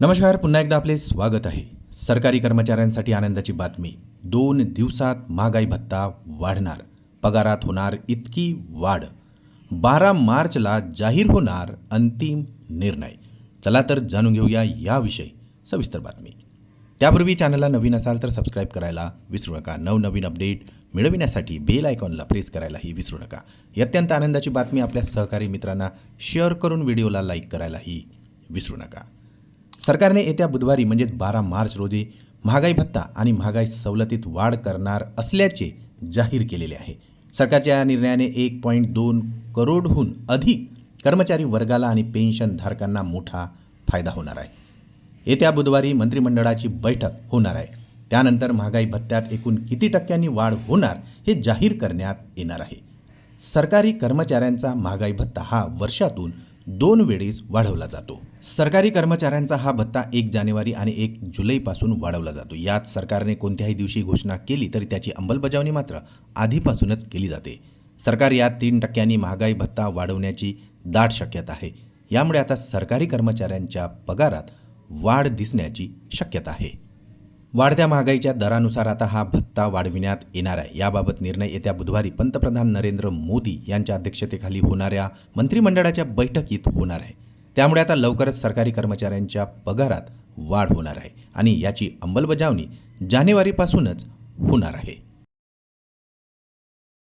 नमस्कार पुन्हा एकदा आपले स्वागत आहे. सरकारी कर्मचाऱ्यांसाठी आनंदाची बातमी. दोन दिवसात महागाई भत्ता वाढणार. पगारात होणार इतकी वाढ. बारा मार्चला जाहीर होणार अंतिम निर्णय. चला तर जाणून घेऊया याविषयी सविस्तर बातमी. त्यापूर्वी चॅनलला नवीन असाल तर सबस्क्राईब करायला विसरू नका. नवनवीन अपडेट मिळविण्यासाठी बेल आयकॉनला प्रेस करायलाही विसरू नका. अत्यंत आनंदाची बातमी आपल्या सहकारी मित्रांना शेअर करून व्हिडिओला लाईक करायलाही विसरू नका. सरकारने येत्या बुधवारी म्हणजेच बारा मार्च रोजी महागाई भत्ता आणि महागाई सवलतीत वाढ करणार असल्याचे जाहीर केलेले आहे. सरकारच्या या निर्णयाने एक पॉईंट दोन करोडहून अधिक कर्मचारी वर्गाला आणि पेन्शनधारकांना मोठा फायदा होणार आहे. येत्या बुधवारी मंत्रिमंडळाची बैठक होणार आहे. त्यानंतर महागाई भत्त्यात एकूण किती टक्क्यांनी वाढ होणार हे जाहीर करण्यात येणार आहे. सरकारी कर्मचाऱ्यांचा महागाई भत्ता हा वर्षातून दोन वेळेस वाढवला जातो. सरकारी कर्मचाऱ्यांचा हा भत्ता एक जानेवारी आणि एक जुलैपासून वाढवला जातो. यात सरकारने कोणत्याही दिवशी घोषणा केली तरी त्याची अंमलबजावणी मात्र आधीपासूनच केली जाते. सरकार यात तीन टक्क्यांनी महागाई भत्ता वाढवण्याची दाट शक्यता आहे. यामुळे आता सरकारी कर्मचाऱ्यांच्या पगारात वाढ दिसण्याची शक्यता आहे. वाढत्या महागाईच्या दरानुसार आता हा भत्ता वाढविण्यात येणार आहे. याबाबत निर्णय येत्या बुधवारी पंतप्रधान नरेंद्र मोदी यांच्या अध्यक्षतेखाली होणाऱ्या मंत्रिमंडळाच्या बैठकीत होणार आहे. त्यामुळे आता लवकरच सरकारी कर्मचाऱ्यांच्या पगारात वाढ होणार आहे आणि याची अंमलबजावणी जानेवारीपासूनच होणार आहे.